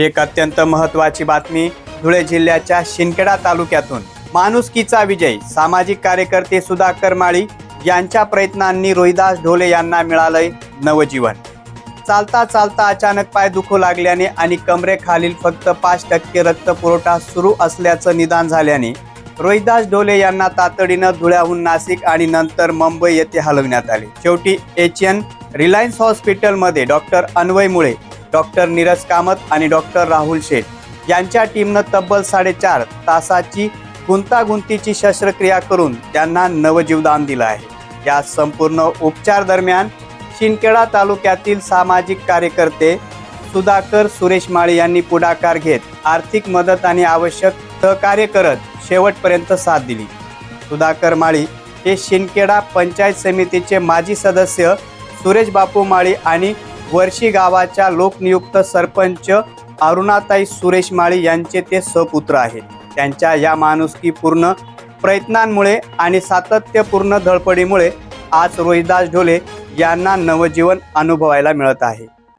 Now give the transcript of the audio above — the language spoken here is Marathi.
एक अत्यंत महत्त्वाची बातमी धुळे जिल्ह्याच्या शिंदखेडा तालुक्यातून. माणुसकीचा विजय सामाजिक कार्यकर्ते सुधाकर माळी यांच्या प्रयत्नांनी रोहिदास ढोले यांना मिळालंय नवजीवन. चालता चालता अचानक पाय दुखू लागल्याने आणि कमरेखालील फक्त पाच टक्के रक्तपुरवठा सुरू असल्याचं निदान झाल्याने रोहिदास ढोले यांना तातडीनं धुळ्याहून नाशिक आणि नंतर मुंबई येथे हलवण्यात आले. शेवटी एच एन रिलायन्स हॉस्पिटलमध्ये डॉक्टर अन्वय मुळे डॉक्टर नीरज कामत आणि डॉक्टर राहुल शेठ. यांच्या टीमनं तब्बल साडेचार तासाची गुंतागुंतीची शस्त्रक्रिया करून त्यांना नवजीवदान दिलं आहे. या संपूर्ण उपचार दरम्यान शिंदखेडा तालुक्यातील सामाजिक कार्यकर्ते सुधाकर सुरेश माळी यांनी पुढाकार घेत आर्थिक मदत आणि आवश्यक सहकार्य करत शेवटपर्यंत साथ दिली. सुधाकर माळी हे शिंदखेडा पंचायत समितीचे माजी सदस्य सुरेश बापू माळी आणि वर्षी गावाच्या लोकनियुक्त सरपंच अरुणाताई सुरेश माळी यांचे ते सपुत्र आहेत. त्यांच्या या माणुसकीपूर्ण प्रयत्नांमुळे आणि सातत्यपूर्ण धडपडीमुळे आज रोहिदास ढोले यांना नवजीवन अनुभवायला मिळत आहे.